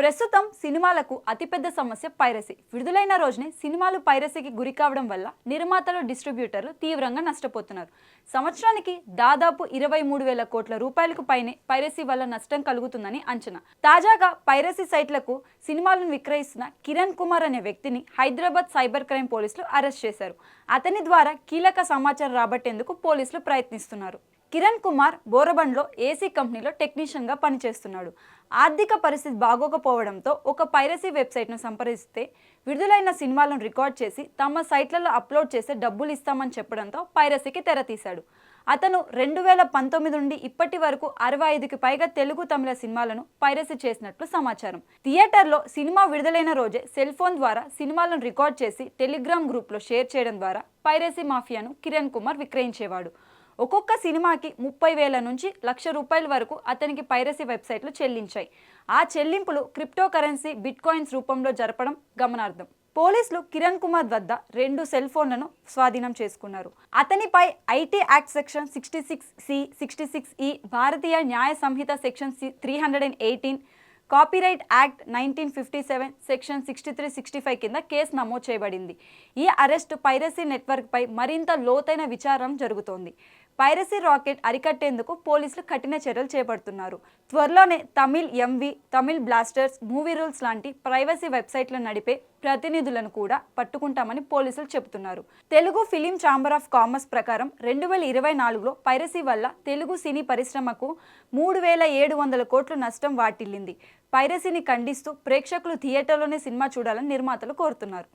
ప్రస్తుతం సినిమాలకు అతిపెద్ద సమస్య పైరసీ. విడుదలైన రోజునే సినిమాలు పైరసీకి గురి కావడం వల్ల నిర్మాతలు డిస్ట్రిబ్యూటర్లు తీవ్రంగా నష్టపోతున్నారు. సంవత్సరానికి దాదాపు ఇరవై మూడు వేల కోట్ల రూపాయలకు పైనే పైరసీ వల్ల నష్టం కలుగుతుందని అంచనా. తాజాగా పైరసీ సైట్లకు సినిమాలను విక్రయిస్తున్న కిరణ్ కుమార్ అనే వ్యక్తిని హైదరాబాద్ సైబర్ క్రైమ్ పోలీసులు అరెస్ట్ చేశారు. అతని ద్వారా కీలక సమాచారం రాబట్టేందుకు పోలీసులు ప్రయత్నిస్తున్నారు. కిరణ్ కుమార్ బోరబండ్లో ఏసీ కంపెనీలో టెక్నీషియన్గా పనిచేస్తున్నాడు. ఆర్థిక పరిస్థితి బాగోకపోవడంతో ఒక పైరసీ వెబ్సైట్ను సంప్రదిస్తే విడుదలైన సినిమాలను రికార్డ్ చేసి తమ సైట్లలో అప్లోడ్ చేసే డబ్బులు ఇస్తామని చెప్పడంతో పైరసీకి తెరతీశాడు అతను రెండు వేల పంతొమ్మిది నుండి ఇప్పటి వరకు అరవై ఐదుకి పైగా తెలుగు తమిళ సినిమాలను పైరసీ చేసినట్లు సమాచారం. థియేటర్లో సినిమా విడుదలైన రోజే సెల్ ఫోన్ ద్వారా సినిమాలను రికార్డ్ చేసి టెలిగ్రామ్ గ్రూప్లో షేర్ చేయడం ద్వారా పైరసీ మాఫియాను కిరణ్ కుమార్ విక్రయించేవాడు. ఒక్కొక్క సినిమాకి ముప్పై వేల నుంచి లక్ష రూపాయల వరకు అతనికి పైరసీ వెబ్సైట్లు చెల్లించాయి. ఆ చెల్లింపులు క్రిప్టో కరెన్సీ బిట్ కాయిన్స్ రూపంలో జరపడం గమనార్థం పోలీసులు కిరణ్ కుమార్ వద్ద రెండు సెల్ ఫోన్లను స్వాధీనం చేసుకున్నారు. అతనిపై IT act section sixty six C sixty six E Bharatiya Nyaya Sanhita section C three hundred and eighteen copyright act nineteen fifty seven section sixty three sixty five కింద కేసు నమోదు చేయబడింది. ఈ అరెస్టు పైరసీ నెట్వర్క్పై మరింత లోతైన విచారం జరుగుతోంది. పైరసీ రాకెట్ అరికట్టేందుకు పోలీసులు కఠిన చర్యలు చేపడుతున్నారు. త్వరలోనే Tamil MV Tamil blasters movie rules లాంటి ప్రైవసీ వెబ్సైట్లు నడిపే ప్రతినిధులను కూడా పట్టుకుంటామని పోలీసులు చెబుతున్నారు. Telugu film chamber of commerce ప్రకారం రెండు వేల ఇరవై నాలుగులో పైరసీ వల్ల తెలుగు సినీ పరిశ్రమకు మూడు వేల ఏడు వందల కోట్ల నష్టం వాటిల్లింది. పైరసీని ఖండిస్తూ ప్రేక్షకులు థియేటర్లోనే సినిమా చూడాలని నిర్మాతలు కోరుతున్నారు.